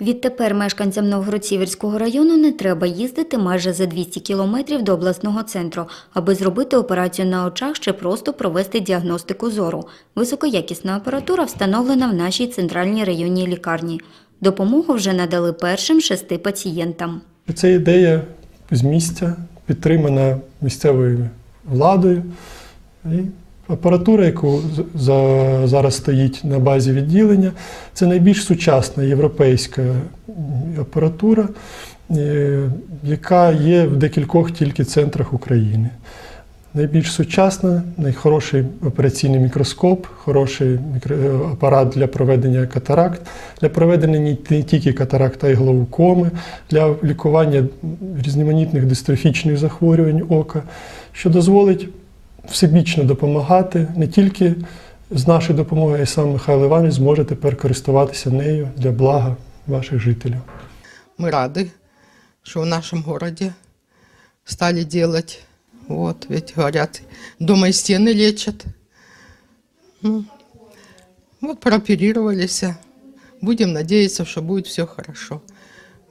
Відтепер мешканцям Новгород-Сіверського району не треба їздити майже за 200 кілометрів до обласного центру, аби зробити операцію на очах чи просто провести діагностику зору. Високоякісна апаратура встановлена в нашій центральній районній лікарні. Допомогу вже надали першим шести пацієнтам. Це ідея з місця, підтримана місцевою владою. І апаратура, яку за- зараз стоїть на базі відділення, це найбільш сучасна європейська апаратура, е, яка є в декількох тільки центрах України. Найбільш сучасна, найхороший операційний мікроскоп, хороший мікро- апарат для проведення катаракт, для проведення не тільки катаракт, а й глаукоми, для лікування різноманітних дистрофічних захворювань ока, що дозволить всебічно допомагати не тільки з нашою допомогою, а й сам Михайло Іванович зможе тепер користуватися нею для блага ваших жителів. Мы рады, что в нашем городе стали делать. Вот, ведь говорят, дома и стены лечат. Ну, вот прооперировались. Будем надеяться, что будет все хорошо.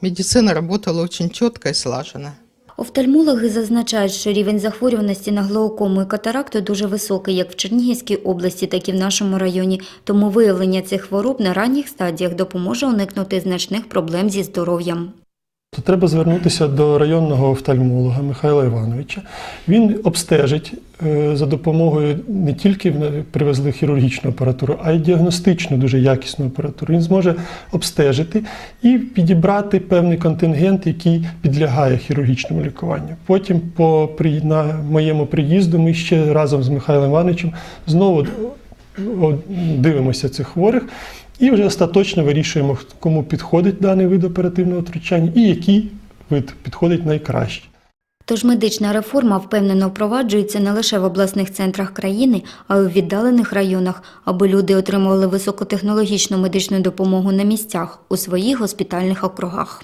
Медицина работала очень четко и слаженно. Офтальмологи зазначають, що рівень захворюваності на глаукому і катаракту дуже високий як в Чернігівській області, так і в нашому районі. Тому виявлення цих хвороб на ранніх стадіях допоможе уникнути значних проблем зі здоров'ям. То треба звернутися до районного офтальмолога Михайла Івановича. Він обстежить е, за допомогою не тільки привезли хірургічну апаратуру, а й діагностичну дуже якісну апаратуру. Він зможе обстежити і підібрати певний контингент, який підлягає хірургічному лікуванню. Потім, по на моєму приїзду, ми ще разом з Михайлом Івановичем знову дивимося цих хворих і вже остаточно вирішуємо, кому підходить даний вид оперативного втручання і який вид підходить найкраще. Тож медична реформа впевнено впроваджується не лише в обласних центрах країни, а й у віддалених районах, аби люди отримували високотехнологічну медичну допомогу на місцях у своїх госпітальних округах.